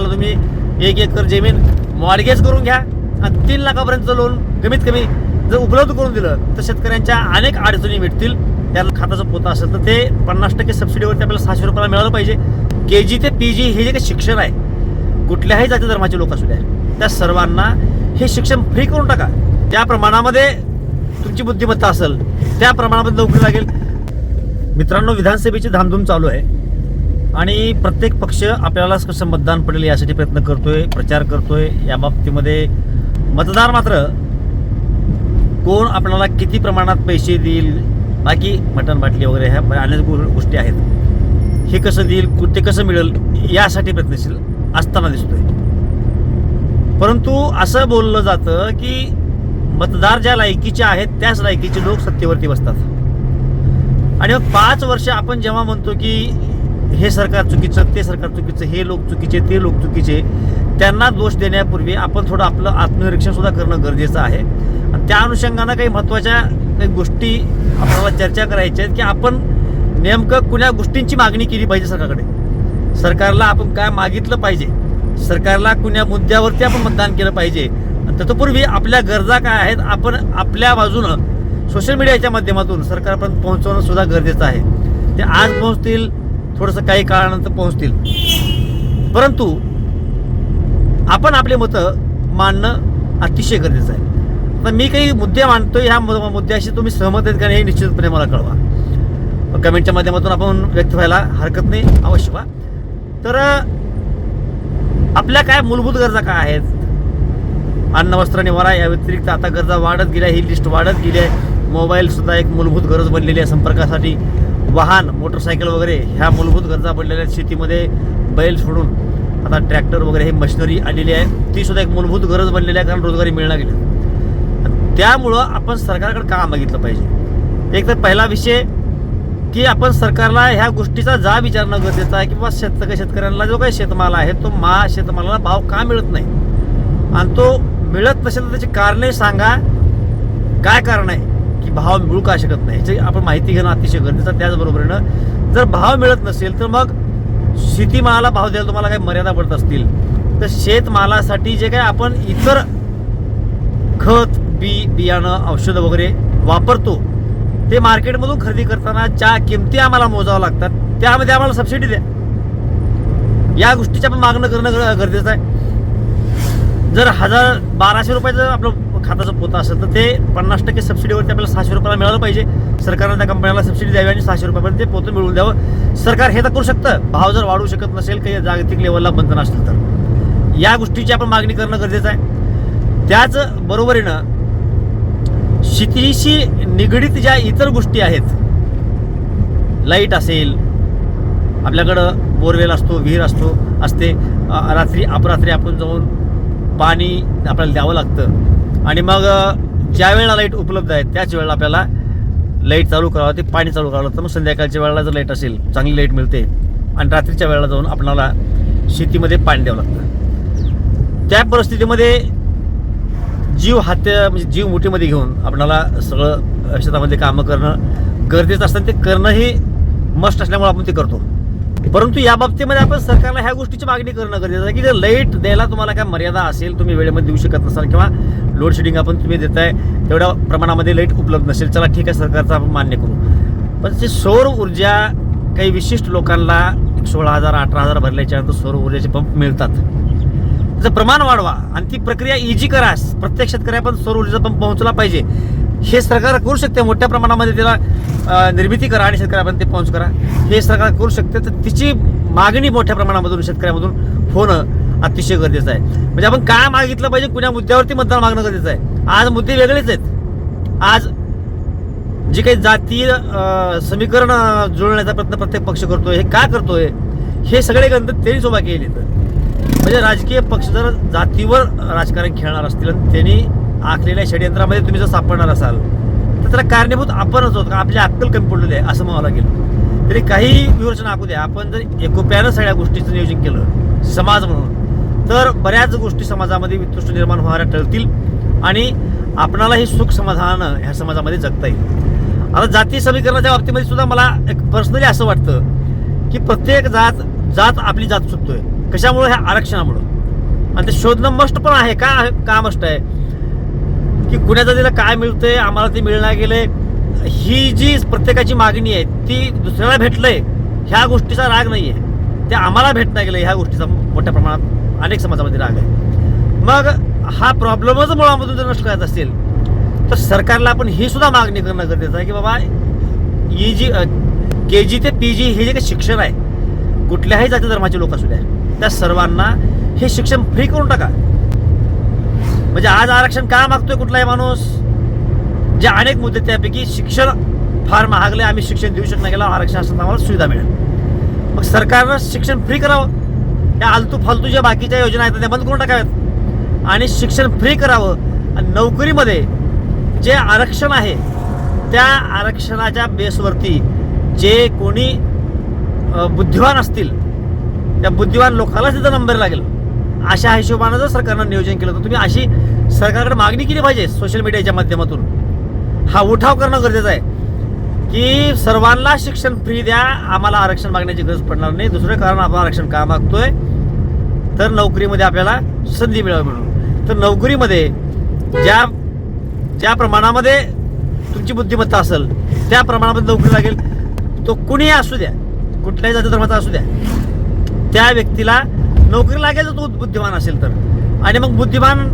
तुम्ही एक एकर जमीन मॉडगेज करून घ्या आणि तीन लाखापर्यंत लोन कमीत कमी जर उपलब्ध करून दिलं तर शेतकऱ्यांच्या अनेक अडचणी भेटतील. त्याला खाताचं पोतं असेल तर ते पन्नास टक्के सबसिडीवरती आपल्याला सहाशे रुपयाला मिळालं पाहिजे. के जी ते पी जी हे जे काही शिक्षण आहे कुठल्याही जाती धर्माचे लोक असू द्या त्या सर्वांना हे शिक्षण फ्री करून टाका. त्या प्रमाणामध्ये तुमची बुद्धिमत्ता असेल त्या प्रमाणामध्ये नोकरी लागेल. मित्रांनो विधानसभेची धामधूम चालू आहे. आणि प्रत्येक पक्ष आपल्याला कसं मतदान पडेल यासाठी प्रयत्न करतोय प्रचार करतोय या बाबतीमध्ये मतदार मात्र कोण आपल्याला किती प्रमाणात पैसे देईल बाकी मटण बाटली वगैरे ह्या अनेक गो- गोष्टी आहेत. हे कसं देईल ते कसं मिळेल यासाठी प्रयत्नशील असताना दिसतोय. परंतु असं बोललं जातं की मतदार ज्या लायकीचे आहेत त्याच लायकीचे लोक सत्तेवरती बसतात. आणि मग पाच वर्ष आपण जेव्हा म्हणतो की हे सरकार चुकीचं ते सरकार चुकीचं हे लोक चुकीचे ते लोक चुकीचे त्यांना दोष देण्यापूर्वी आपण थोडं आपलं आत्मनिरीक्षण सुद्धा करणं गरजेचं आहे. आणि त्या अनुषंगानं काही महत्त्वाच्या काही गोष्टी आपल्याला चर्चा करायच्या आहेत की आपण नेमकं कुण्या गोष्टींची मागणी केली पाहिजे सरकारकडे? सरकारला आपण काय मागितलं पाहिजे? सरकारला कुण्या मुद्द्यावरती आपण मतदान केलं पाहिजे? आणि तत्पूर्वी आपल्या गरजा काय आहेत आपण आपल्या बाजूनं सोशल मीडियाच्या माध्यमातून सरकारपर्यंत पोहोचवणं सुद्धा गरजेचं आहे. ते आज पोहोचतील थोडंसं काही काळानंतर पोहोचतील. परंतु आपण आपले मतं मांडणं अतिशय गरजेचं आहे. तर मी काही मुद्दे मांडतो ह्या मुद्द्याशी तुम्ही सहमत आहेत का नाही हे निश्चितपणे मला कळवा. कमेंटच्या माध्यमातून आपण व्यक्त व्हायला हरकत नाही अवश्य वा तर आपल्या काय मूलभूत गरजा काय आहेत? अन्न वस्त्र निवारा या व्यतिरिक्त आता गरजा वाढत गेल्या ही लिस्ट वाढत गेली आहे. मोबाईलसुद्धा एक मूलभूत गरज बनलेली आहे संपर्कासाठी. वाहन मोटरसायकल वगैरे ह्या मूलभूत गरजा पडलेल्या आहेत शेतीमध्ये बैल सोडून आता ट्रॅक्टर वगैरे हे मशिनरी आलेली आहे. ती सुद्धा एक मूलभूत गरज बनलेली आहे कारण रोजगारी मिळणार गेली. त्यामुळं आपण सरकारकडे का मागितलं पाहिजे. एक तर पहिला विषय की आपण सरकारला ह्या गोष्टीचा जा विचारणं गरजेचं आहे की बाबा शेतकऱ्यांना जो काही शेतमाल आहे तो मा शेतमालाला भाव का मिळत नाही? आणि तो मिळत नसेल तर त्याची कारणे सांगा. काय कारण आहे? की भाव मिळू का शकत नाही ह्याची आपण माहिती घेणं अतिशय गरजेचं आहे. त्याचबरोबरीनं जर भाव मिळत नसेल तर मग शेतीमालाला भाव द्यायला तुम्हाला काही मर्यादा पडत असतील. तर शेतमालासाठी जे काय आपण इतर खत बी बियाणं औषधं वगैरे वापरतो ते मार्केटमधून खरेदी करताना ज्या किमती आम्हाला मोजाव्या लागतात त्यामध्ये आम्हाला सबसिडी द्या. या गोष्टीची आपण मागणं करणं गर- गरजेचं आहे. जर हजार बाराशे रुपयाचं आपलं हाताचं पोतं असेल तर ते पन्नास टक्के सबसिडीवरती आपल्याला सहाशे रुपयाला मिळालं पाहिजे. सरकारनं त्या कंपन्याला सबसिडी द्यावी आणि सहाशे रुपयापर्यंत ते पोतं मिळवून द्यावं. सरकार हे तर करू शकतं. भाव जर वाढू शकत नसेल काही जागतिक लेवलला बंधन असलं तर. या गोष्टीची आपण मागणी करणं गरजेचं आहे. त्याच बरोबरीनं शेतीशी निगडीत ज्या इतर गोष्टी आहेत लाइट असेल आपल्याकडं बोरवेल असतो विहीर असतो असते रात्री अपरात्री आपण जाऊन पाणी आपल्याला द्यावं लागतं. आणि मग ज्या वेळेला लाइट उपलब्ध आहे त्याच वेळेला आपल्याला लाइट चालू करावं लागते पाणी चालू करावं लागतं. मग संध्याकाळच्या वेळेला जर लाइट असेल चांगली लाइट मिळते आणि रात्रीच्या वेळेला जाऊन आपणाला शेतीमध्ये पाणी द्यावं लागतं. त्या परिस्थितीमध्ये जीव हात्या म्हणजे जीव मुठीमध्ये घेऊन आपणाला सगळं शेतामध्ये कामं करणं गरजेचं असतं ते करणंही मस्ट असल्यामुळे आपण ते करतो. परंतु या बाबतीमध्ये आपण सरकारला ह्या गोष्टीची मागणी करणं गरजेचं आहे की जर लाइट द्यायला तुम्हाला काय मर्यादा असेल तुम्ही वेळेमध्ये देऊ शकत नसाल किंवा लोड शेडिंग आपण तुम्ही देताय तेवढ्या प्रमाणामध्ये लाइट उपलब्ध नसेल. चला ठीक आहे सरकारचं आपण मान्य करू. पण ते सौर ऊर्जा काही विशिष्ट लोकांना सोळा हजार अठरा हजार भरल्याच्यानंतर सौर ऊर्जेचे पंप मिळतात. त्याचं प्रमाण वाढवा आणि ती प्रक्रिया इजी करा. प्रत्येक शेतकऱ्यापर्यंत सौर ऊर्जेचा पंप पोहोचला पाहिजे. हे सरकार करू शकते. मोठ्या प्रमाणामध्ये त्याला निर्मिती करा आणि शेतकऱ्यापर्यंत ते पोहोच करा. हे सरकार करू शकते. तर तिची मागणी मोठ्या प्रमाणामधून शेतकऱ्यामधून होणं अतिशय गरजेचं आहे. म्हणजे आपण काय मागितलं पाहिजे कुण्या मुद्द्यावरती मतदान मागणं गरजेचं आहे. आज मुद्दे वेगळेच आहेत. आज जे काही जातीय समीकरण जुळण्याचा प्रयत्न प्रत्येक पक्ष करतोय हे का करतोय हे सगळे ग्रंथ त्यांनीच उभा केले म्हणजे राजकीय पक्ष जर जातीवर राजकारण खेळणार असतील आणि त्यांनी आखलेल्या षडयंत्रामध्ये तुम्ही जर सापडणार असाल तर त्याला कारणीभूत आपणच होत का आपली अक्कल कमी पडलेली आहे असं म्हणावं लागेल. तरी काही विवरचना आखू द्या. आपण जर एकोप्यानं सगळ्या गोष्टीचं नियोजन केलं समाज म्हणून तर बऱ्याच गोष्टी समाजामध्ये वितृष्ट निर्माण होणाऱ्या टळतील आणि आपणालाही सुख समाधान ह्या समाजामध्ये जगता येईल. आता जाती समीकरणाच्या बाबतीमध्ये सुद्धा मला एक पर्सनली असं वाटतं की प्रत्येक जात जात आपली जात चुकतोय कशामुळे? ह्या आरक्षणामुळं. आणि ते शोधणं मस्ट पण आहे. का का मस्ट आहे? की कुण्या जातीला काय मिळतंय? आम्हाला ते मिळणार गेले ही जी प्रत्येकाची मागणी आहे ती दुसऱ्याला भेटलंय ह्या गोष्टीचा राग नाही आहे ते आम्हाला भेटणार गेलं ह्या गोष्टीचा मोठ्या प्रमाणात अनेक समाजामध्ये राग आहे. मग हा प्रॉब्लेमच मुळामधून जर नष्ट करायचा असेल तर सरकारला आपण ही सुद्धा मागणी करणं गरजेचं आहे की बाबा ही जी के जी ते पी जी हे जे काही शिक्षण आहे कुठल्याही जाती धर्माचे लोक असू द्या त्या सर्वांना हे शिक्षण फ्री करून टाका. म्हणजे आज आरक्षण का मागतोय कुठलाही माणूस? जे अनेक मुद्दे त्यापैकी शिक्षण फार महागले आम्ही शिक्षण देऊ शकणार गेलो आरक्षण असताना आम्हाला सुविधा मिळेल. मग सरकारनं शिक्षण फ्री करावं. त्या आलतू फालतू ज्या बाकीच्या योजना आहेत त्या बंद करून टाकाव्यात. आणि शिक्षण फ्री करावं. आणि नोकरीमध्ये जे आरक्षण आहे त्या आरक्षणाच्या बेसवरती जे कोणी बुद्धिवान असतील त्या बुद्धिवान लोकांना तिथं नंबर लागेल. अशा हिशोबानं जर सरकारनं नियोजन केलं तर तुम्ही अशी सरकारकडे मागणी केली पाहिजे सोशल मीडियाच्या माध्यमातून. हा उठाव करणं गरजेचं आहे. की सर्वांना शिक्षण फ्री द्या. आम्हाला आरक्षण मागण्याची गरज पडणार नाही. दुसरं कारण आपण आरक्षण का मागतोय? तर नोकरीमध्ये आपल्याला संधी मिळावी म्हणून. तर नोकरीमध्ये ज्या ज्या प्रमाणामध्ये तुमची बुद्धिमत्ता असेल त्या प्रमाणामध्ये नोकरी लागेल तो कुणीही असू द्या. कुठल्याही जाती धर्माचा असू द्या. त्या व्यक्तीला नोकरी लागेल जर तो बुद्धिमान असेल तर. आणि मग बुद्धिमान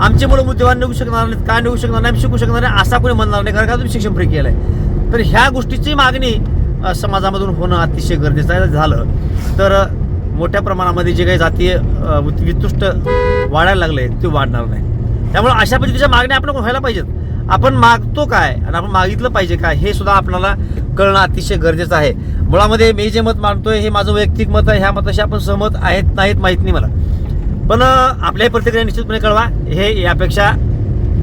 आमचे मुलं बुद्धिमान निघू शकणार नाहीत का निघू शकणार नाही शिकू शकणार नाही असा कोणी म्हणणार नाही. कारण का तुम्ही शिक्षण फ्री आहे तर ह्या गोष्टीची मागणी समाजामधून होणं अतिशय गरजेचं आहे. झालं. तर मोठ्या प्रमाणामध्ये जे काही जातीय वितुष्ट वाढायला लागले ते वाढणार नाही. त्यामुळे अशा पद्धतीच्या मागण्या आपण व्हायला पाहिजेत. आपण मागतो काय आणि आपण मागितलं पाहिजे काय हे सुद्धा आपल्याला कळणं अतिशय गरजेचं आहे. मुळामध्ये मी जे मत मानतोय हे माझं वैयक्तिक मत आहे ह्या मताशी आपण सहमत आहेत नाहीत माहीत नाही मला. पण आपल्याही प्रतिक्रिया निश्चितपणे कळवा. हे यापेक्षा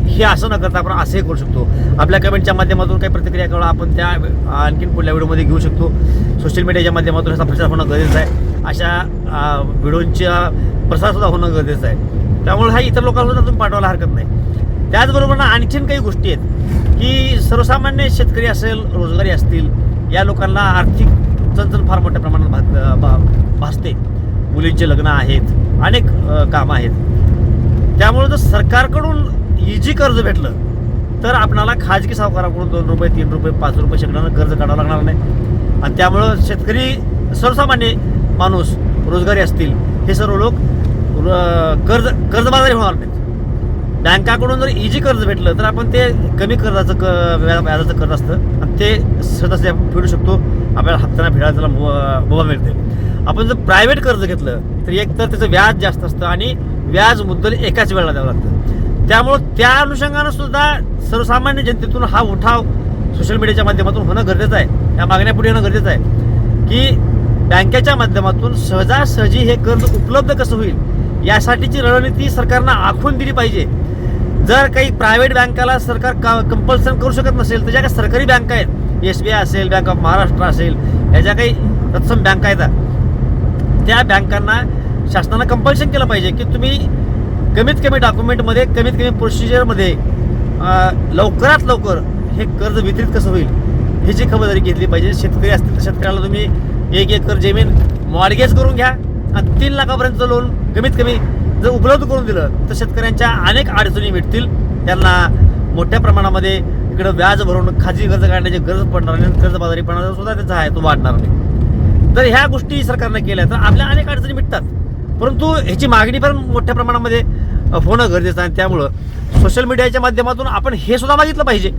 हे असं न करता आपण असंही करू शकतो. आपल्या कमेंटच्या माध्यमातून काही प्रतिक्रिया कळवा आपण त्या आणखीन पुढल्या व्हिडिओमध्ये घेऊ शकतो. सोशल मीडियाच्या माध्यमातून ह्याचा प्रचार होणं गरजेचं आहे. अशा व्हिडिओंचा प्रसारसुद्धा होणं गरजेचं आहे. त्यामुळे हा इतर लोकांसुद्धा तुम्ही पाठवायला हरकत नाही. त्याचबरोबर ना आणखीन काही गोष्टी आहेत की सर्वसामान्य शेतकरी असेल रोजगारी असतील या लोकांना आर्थिक चणचण फार मोठ्या प्रमाणात भाग भा- भासते. मुलींचे लग्न आहेत अनेक कामं आहेत. त्यामुळे जर सरकारकडून इजी कर्ज भेटलं तर आपणाला खाजगी सावकाराकडून दोन रुपये तीन रुपये पाच रुपये शेकड्यानं कर्ज काढावं लागणार नाही. आणि त्यामुळं शेतकरी सर्वसामान्य माणूस रोजगारी असतील हे सर्व लोक र- कर्ज कर्जबाजारी होणार नाहीत. बँकाकडून जर इजी कर्ज भेटलं तर आपण ते कमी कर्जाचं क व्याजाचं कर्ज असतं आणि ते सहज आपण फेडू शकतो. आपल्याला हप्त्यांना फेडायला त्याला मुभा मिळते. आपण जर प्रायव्हेट कर्ज घेतलं तर एक तर त्याचं व्याज जास्त असतं आणि व्याज मुद्दल एकाच वेळेला द्यावं लागतं. त्यामुळं त्या अनुषंगानं सुद्धा सर्वसामान्य जनतेतून हा उठाव सोशल मीडियाच्या माध्यमातून होणं गरजेचं आहे. या मागण्या पुढे येणं गरजेचं आहे. की बँकेच्या माध्यमातून सहजासहजी हे कर्ज उपलब्ध कसं होईल यासाठीची रणनीती सरकारनं आखून दिली पाहिजे. जर काही प्रायव्हेट बँकाला सरकार का कंपल्सन करू शकत नसेल तर ज्या काही सरकारी बँका आहेत एस बी आय असेल बँक ऑफ महाराष्ट्र असेल या ज्या काही तत्सम बँका आहेत त्या बँकांना शासनानं कंपल्शन केलं पाहिजे की तुम्ही कमीत कमी डॉक्युमेंटमध्ये कमीत कमी प्रोसिजरमध्ये लवकरात लवकर हे कर्ज वितरित कसं होईल ह्याची खबरदारी घेतली पाहिजे. शेतकरी असतील तर शेतकऱ्याला तुम्ही एक एकर जमीन मॉडगेज करून घ्या आणि तीन लाखापर्यंतचं लोन कमीत कमी जर उपलब्ध करून दिलं तर शेतकऱ्यांच्या अनेक अडचणी भेटतील. त्यांना मोठ्या प्रमाणामध्ये इकडं व्याज भरून खाजगी कर्ज काढण्याची गरज पडणार नाही कर्जबाजारीपणा सुद्धा त्याचा आहे तो वाढणार नाही. तर ह्या गोष्टी सरकारनं केल्या तर आपल्या अनेक अडचणी भेटतात. परंतु ह्याची मागणी पण मोठ्या प्रमाणामध्ये होणं गरजेचं आहे. त्यामुळं सोशल मीडियाच्या माध्यमातून आपण हे सुद्धा मागितलं पाहिजे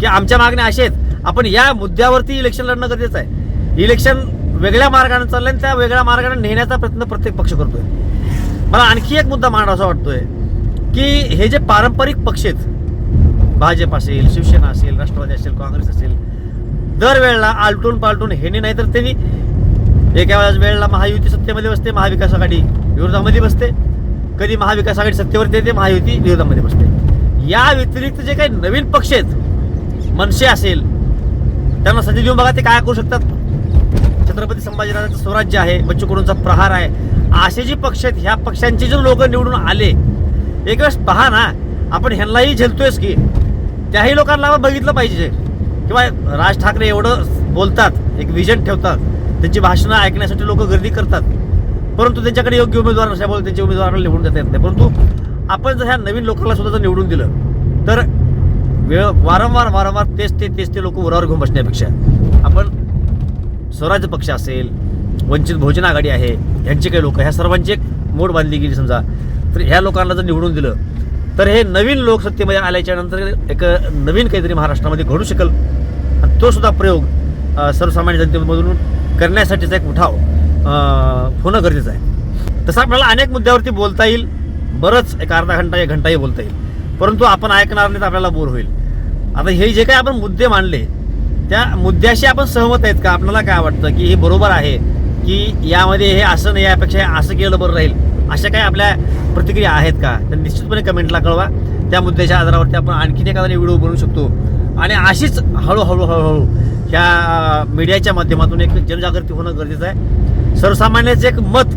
की आमच्या मागण्या अशा आहेत. आपण या मुद्द्यावरती इलेक्शन लढणं गरजेचं आहे. इलेक्शन वेगळ्या मार्गाने चाललं आणि त्या वेगळ्या मार्गाने नेण्याचा प्रयत्न प्रत्येक पक्ष करतोय. मला आणखी एक मुद्दा मांडावासा वाटतोय की हे जे पारंपरिक पक्ष आहेत भाजप असेल शिवसेना असेल राष्ट्रवादी असेल काँग्रेस असेल दरवेळेला आलटून पालटून हेने नाही तर त्यांनी एका वेळेस वेळेला महायुती सत्तेमध्ये बसते महाविकास आघाडी विरोधामध्ये बसते. कधी महाविकास आघाडी सत्तेवरती येते महायुती विरोधामध्ये बसते. या व्यतिरिक्त जे काही नवीन पक्ष आहेत मनसे असेल त्यांना संधी देऊन बघा ते काय करू शकतात. छत्रपती संभाजीराजांचं स्वराज्य आहे बच्चू कडूंचा प्रहार आहे. असे जे पक्ष आहेत ह्या पक्षांचे जे लोक निवडून आले एक वेळेस पहा ना आपण ह्यांनाही झेलतोयस की त्याही लोकांना आपण बघितलं पाहिजे. किंवा राज ठाकरे एवढं बोलतात एक विजन ठेवतात त्यांची भाषणं ऐकण्यासाठी लोक गर्दी करतात. परंतु त्यांच्याकडे योग्य उमेदवार नसल्यामुळे त्यांचे उमेदवार निवडून देता येत नाही. परंतु आपण जर ह्या नवीन लोकांना सुद्धा जर निवडून दिलं तर वेळ वारंवार वारंवार तेच ते तेच ते लोक उरावर घेऊन बसण्यापेक्षा आपण स्वराज्य पक्ष असेल वंचित बहुजन आघाडी आहे ह्यांचे काही लोक ह्या सर्वांची एक मोड बांधली गेली समजा. तर ह्या लोकांना जर निवडून दिलं तर हे नवीन लोक सत्तेमध्ये आल्याच्यानंतर एक नवीन काहीतरी महाराष्ट्रामध्ये घडू शकेल. आणि तो सुद्धा प्रयोग सर्वसामान्य जनतेमधून करण्यासाठीचा एक उठाव. होणं गरजेचं आहे. तसं आपल्याला अनेक मुद्द्यावरती बोलता येईल. बरंच एक अर्धा घंटा एक घंटाही बोलता येईल. परंतु आपण ऐकणार नाही तर आपल्याला बोर होईल. आता हे जे काय आपण मुद्दे मांडले त्या मुद्द्याशी आपण सहमत आहेत का? आपल्याला काय वाटतं की हे बरोबर आहे की यामध्ये हे असं नाही यापेक्षा असं केलं बरं राहील? अशा काही आपल्या प्रतिक्रिया आहेत का? तर निश्चितपणे कमेंटला कळवा. त्या मुद्द्याच्या आधारावरती आपण आणखीन एखादा व्हिडिओ बनवू शकतो. आणि अशीच हळूहळू हळूहळू ह्या मीडियाच्या माध्यमातून एक जनजागृती होणं गरजेचं आहे. सर्वसामान्याचं एक मत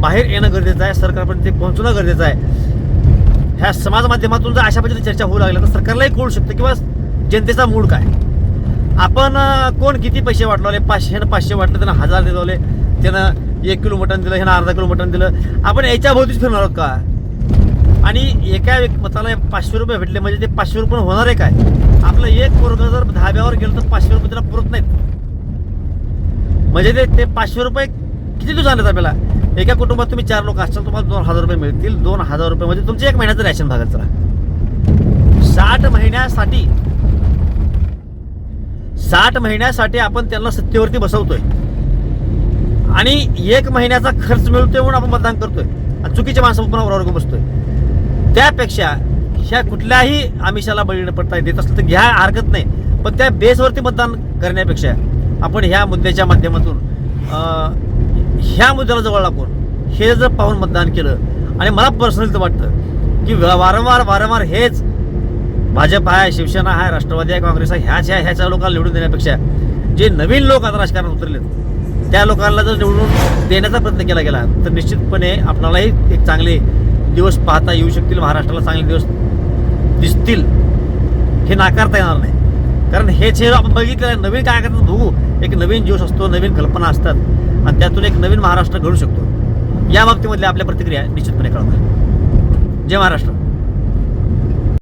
बाहेर येणं गरजेचं आहे सरकारपर्यंत ते पोहोचणं गरजेचं आहे. ह्या समाज माध्यमातून जर अशा पद्धतीने चर्चा होऊ लागल्या तर सरकारलाही कळू शकतं किंवा जनतेचा मूड काय? आपण कोण किती पैसे वाटवले? पाचशे ह्यानं पाचशे वाटले त्यांना हजार दिले त्यानं एक किलो मटण दिलं ह्यानं अर्धा किलो मटण दिलं. आपण याच्या भोवतीच फिरणार आहोत का? आणि एका एक मताला पाचशे रुपये भेटले म्हणजे ते पाचशे रुपये होणार आहे काय? आपलं एक पोरग जर धाब्यावर गेलं तर पाचशे रुपये त्याला पुरत नाहीत. म्हणजे ते ते पाचशे रुपये किती दिवस आणले आपल्याला? एका कुटुंबात तुम्ही चार लोक असाल तुम्हाला दोन हजार रुपये मिळतील. दोन हजार रुपये म्हणजे तुमचे एक महिन्याचं रॅशन भागेल चला साठ महिन्यासाठी साठ महिन्यासाठी आपण त्यांना सत्तेवरती बसवतोय. आणि एक महिन्याचा खर्च मिळतोय म्हणून आपण मतदान करतोय. आणि चुकीच्या माणसं पण बरोबर बसतोय. त्यापेक्षा ह्या कुठल्याही आमिषाला बळी न पडता देत असलं तर घ्या हरकत नाही. पण त्या बेसवरती मतदान करण्यापेक्षा आपण ह्या मुद्द्याच्या माध्यमातून ह्या मुद्द्याला जवळ लागून हे जर पाहून मतदान केलं आणि मला पर्सनली तर वाटतं की वारंवार वारंवार हेच भाजप आहे शिवसेना आहे राष्ट्रवादी आहे काँग्रेस आहे ह्याच ह्या ह्याच्या लोकांना निवडून देण्यापेक्षा जे नवीन लोक आता राजकारणात उतरलेत त्या लोकांना जर निवडून देण्याचा प्रयत्न केला गेला तर निश्चितपणे आपणालाही एक चांगले दिवस पाहता येऊ शकतील महाराष्ट्राला चांगले दिवस दिसतील हे नाकारता येणार नाही. कारण हेच हे आपण बघितलं नवीन काय करतात बघू. एक नवीन जोश असतो नवीन कल्पना असतात आणि त्यातून एक नवीन महाराष्ट्र घडू शकतो. या बाबतीमधल्या आपल्या प्रतिक्रिया निश्चितपणे कळवा जय महाराष्ट्र.